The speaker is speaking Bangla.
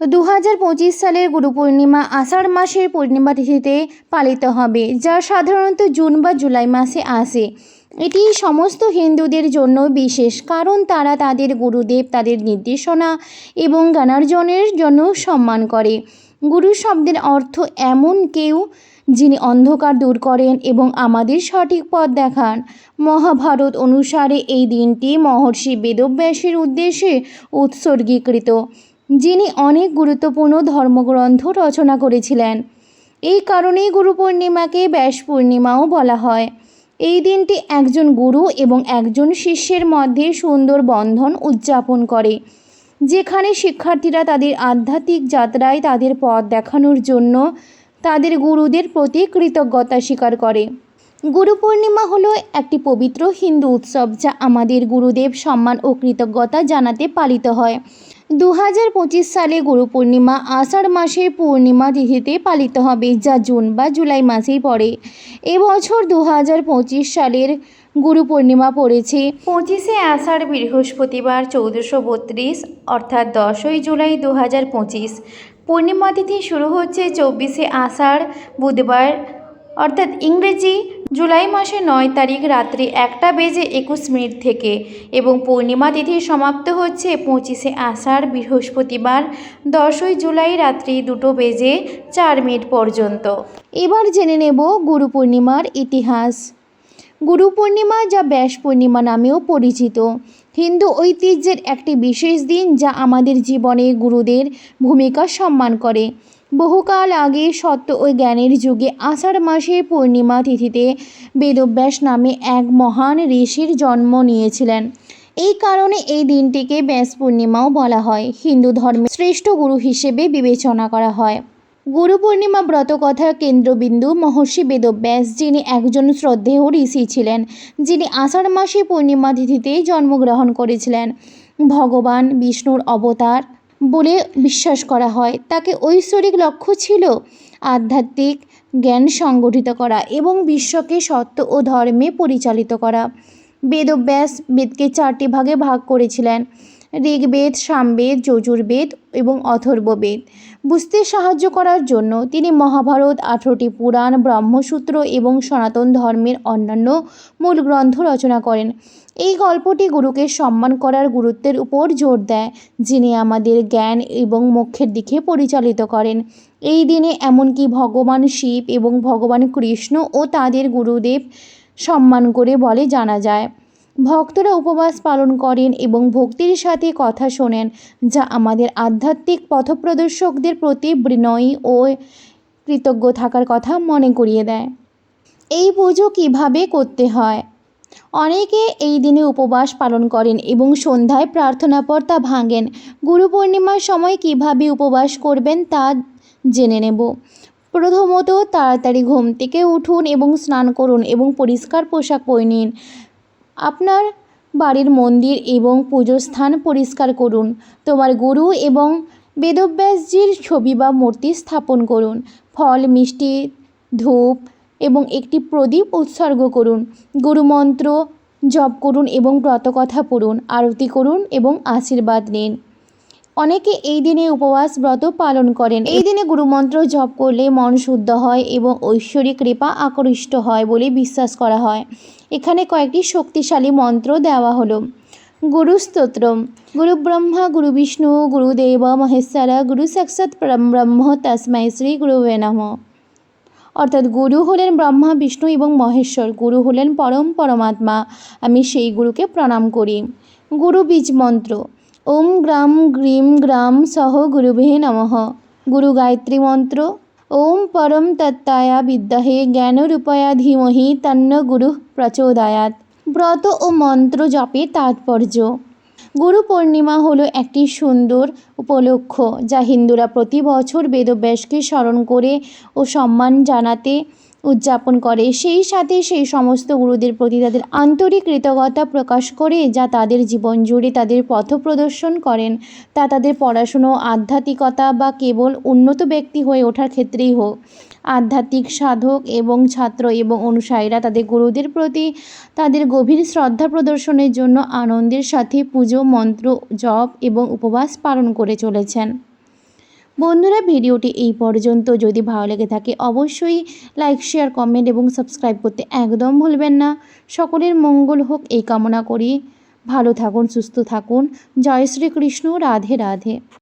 দু হাজার পঁচিশ সালের গুরু পূর্ণিমা আষাঢ় মাসের পূর্ণিমা তিথিতে পালিত হবে, যা সাধারণত জুন বা জুলাই মাসে আসে। এটি সমস্ত হিন্দুদের জন্য বিশেষ, কারণ তারা তাদের গুরুদেব, তাদের নির্দেশনা এবং জ্ঞানার্জনের জন্য সম্মান করে। গুরু শব্দের অর্থ এমন কেউ যিনি অন্ধকার দূর করেন এবং আমাদের সঠিক পথ দেখান। মহাভারত অনুসারে এই দিনটি মহর্ষি বেদব্যাসের উদ্দেশ্যে উৎসর্গীকৃত। যিনি অনেক গুরুত্বপূর্ণ ধর্মগ্রন্থ রচনা করেছিলেন। এই কারণেই গুরু পূর্ণিমাকে ব্যাস পূর্ণিমাও বলা হয়। এই দিনটি একজন গুরু এবং একজন শিষ্যের মধ্যে সুন্দর বন্ধন উদযাপন করে, যেখানে শিক্ষার্থীরা তাদের আধ্যাত্মিক যাত্রায় তাদের পথ দেখানোর জন্য তাদের গুরুদের প্রতি কৃতজ্ঞতা স্বীকার করে। গুরু পূর্ণিমা হলো একটি পবিত্র হিন্দু উৎসব যা আমাদের গুরুদেব সম্মান ও কৃতজ্ঞতা জানাতে পালিত হয়। দু হাজার পঁচিশ সালে গুরু পূর্ণিমা আষাঢ় মাসের পূর্ণিমা তিথিতে পালিত হবে, যা জুন বা জুলাই মাসেই পড়ে। এবছর দু হাজার পঁচিশ সালের গুরু পূর্ণিমা পড়েছে। পঁচিশে আষাঢ় বৃহস্পতিবার চৌদ্দশো বত্রিশ, অর্থাৎ দশই জুলাই দু হাজার পঁচিশ। পূর্ণিমা তিথি শুরু হচ্ছে চব্বিশে আষাঢ়, বুধবার অর্থাৎ ইংরেজি জুলাই মাসে নয় তারিখ রাত্রি একটা বেজে একুশ মিনিট থেকে এবং পূর্ণিমা তিথি সমাপ্ত হচ্ছে পঁচিশে আষাঢ় বৃহস্পতিবার, দশই জুলাই রাত্রি দুটো বেজে চার মিনিট পর্যন্ত। এবার জেনে নেব গুরু পূর্ণিমার ইতিহাস। গুরু পূর্ণিমা যা ব্যাস পূর্ণিমা নামেও পরিচিত। হিন্দু ঐতিহ্যের একটি বিশেষ দিন যা আমাদের জীবনে গুরুদের ভূমিকা সম্মান করে। বহুকাল আগে সত্য ও জ্ঞানের যুগে আষাঢ় মাসের পূর্ণিমা তিথিতে বেদব্যাস নামে এক মহান ঋষির জন্ম নিয়েছিলেন। এই কারণে এই দিনটিকে ব্যাস পূর্ণিমাও বলা হয়। হিন্দু ধর্মে শ্রেষ্ঠ গুরু হিসেবে বিবেচনা করা হয়। গুরু পূর্ণিমা ব্রত কথার কেন্দ্রবিন্দু মহর্ষি বেদব্যাস, যিনি একজন শ্রদ্ধেয় ঋষি ছিলেন, যিনি আষাঢ় মাসে পূর্ণিমা তিথিতে জন্মগ্রহণ করেছিলেন। ভগবান বিষ্ণুর অবতার বলে বিশ্বাস করা হয়। তাকে ঐশ্বরিক লক্ষ্য ছিল আধ্যাত্মিক জ্ঞান সংগঠিত করা এবং বিশ্বকে সত্য ও ধর্মে পরিচালিত করা। বেদব্যাস বেদকে চারটি ভাগে ভাগ করেছিলেন। ঋগ্বেদ, সামবেদ, যজুর্বেদ এবং অথর্ববেদ। বুঝতে সাহায্য করার জন্য তিনি মহাভারত আঠেরোটি পুরাণ, ব্রহ্মসূত্র এবং সনাতন ধর্মের অন্যান্য মূল গ্রন্থ রচনা করেন। এই গল্পটি গুরুকে সম্মান করার গুরুত্বের উপর জোর দেয়, যিনি আমাদের জ্ঞান এবং মোক্ষের দিকে পরিচালিত করেন। এই দিনে এমনকি ভগবান শিব এবং ভগবান কৃষ্ণ ও তাদের গুরুদেব সম্মান করে বলে জানা যায়। ভক্তরা উপবাস পালন করেন এবং ভক্তির সাথে কথা শোনেন, যা আমাদের আধ্যাত্মিক পথপ্রদর্শকদের প্রতি বিনয়ী ও কৃতজ্ঞ থাকার কথা মনে করিয়ে দেয়। এই পুজো কীভাবে করতে হয়? অনেকে এই দিনে উপবাস পালন করেন এবং সন্ধ্যায় প্রার্থনা পর তা ভাঙেন। গুরু পূর্ণিমার সময় কীভাবে উপবাস করবেন তা জেনে নেব। প্রথমত তাড়াতাড়ি ঘুম থেকে উঠুন এবং স্নান করুন এবং পরিষ্কার পোশাক পরে নিন। আপনার বাড়ির মন্দির এবং পুজোর স্থান পরিষ্কার করুন। তোমার গুরু এবং বেদব্যাসজির ছবি বা মূর্তি স্থাপন করুন। ফল, মিষ্টি, ধূপ এবং একটি প্রদীপ উৎসর্গ করুন। গুরুমন্ত্র জপ করুন এবং ব্রতকথা পড়ুন। আরতি করুন এবং আশীর্বাদ নিন। অনেকে এই দিনে উপবাস ব্রত পালন করেন। এই দিনে গুরুমন্ত্র জপ করলে মন শুদ্ধ হয় এবং ঐশ্বরিক কৃপা আকৃষ্ট হয় বলে বিশ্বাস করা হয়। এখানে কয়েকটি শক্তিশালী মন্ত্র দেওয়া হলো। গুরু স্তোত্রম গুরু ব্রহ্মা গুরু বিষ্ণু গুরুদেব, মহেশ্বর, গুরু সাক্ষাৎ ব্রহ্ম, তস্মৈ শ্রী গুরুবে নমঃ। অর্থাৎ গুরু হলেন ব্রহ্মা, বিষ্ণু এবং মহেশ্বর। গুরু হলেন পরম পরমাত্মা। আমি সেই গুরুকে প্রণাম করি। গুরু বীজ মন্ত্র। ওম গ্রাম গ্রিম গ্রাম সহ গুরুভে নমঃ। গুরু গায়ত্রী মন্ত্র, ওম পরম তত্তায়া বিদ্যাহে জ্ঞানরূপয়া ধীমহি তন্ন গুরু প্রচোদয়াত ব্রত ও মন্ত্র জপের তাৎপর্য। গুরু পূর্ণিমা হলো একটি সুন্দর উপলক্ষ যা হিন্দুরা প্রতি বছর বেদব্যাসকে স্মরণ করে ও সম্মান জানাতে উদযাপন করে। সেই সাথে সেই সমস্ত গুরুদের প্রতি তাদের আন্তরিক কৃতজ্ঞতা প্রকাশ করে যা তাদের জীবন জুড়ে তাদের পথ প্রদর্শন করেন। তা তাদের পড়াশুনো, আধ্যাত্মিকতা বা কেবল উন্নত ব্যক্তি হয়ে ওঠার ক্ষেত্রেই হোক। আধ্যাত্মিক সাধক এবং ছাত্র এবং অনুসারীরা তাদের গুরুদের প্রতি তাদের গভীর শ্রদ্ধা প্রদর্শনের জন্য আনন্দের সাথে পুজো, মন্ত্র, জপ এবং উপবাস পালন করে চলেছেন। বন্ধুরা, ভিডিওটি এই পর্যন্ত। যদি ভালো লেগে থাকে, অবশ্যই লাইক শেয়ার কমেন্ট এবং সাবস্ক্রাইব করতে একদম ভুলবেন না। সকলের মঙ্গল হোক, এই কামনা করি। ভালো থাকুন, সুস্থ থাকুন। জয় শ্রীকৃষ্ণ, রাধে রাধে।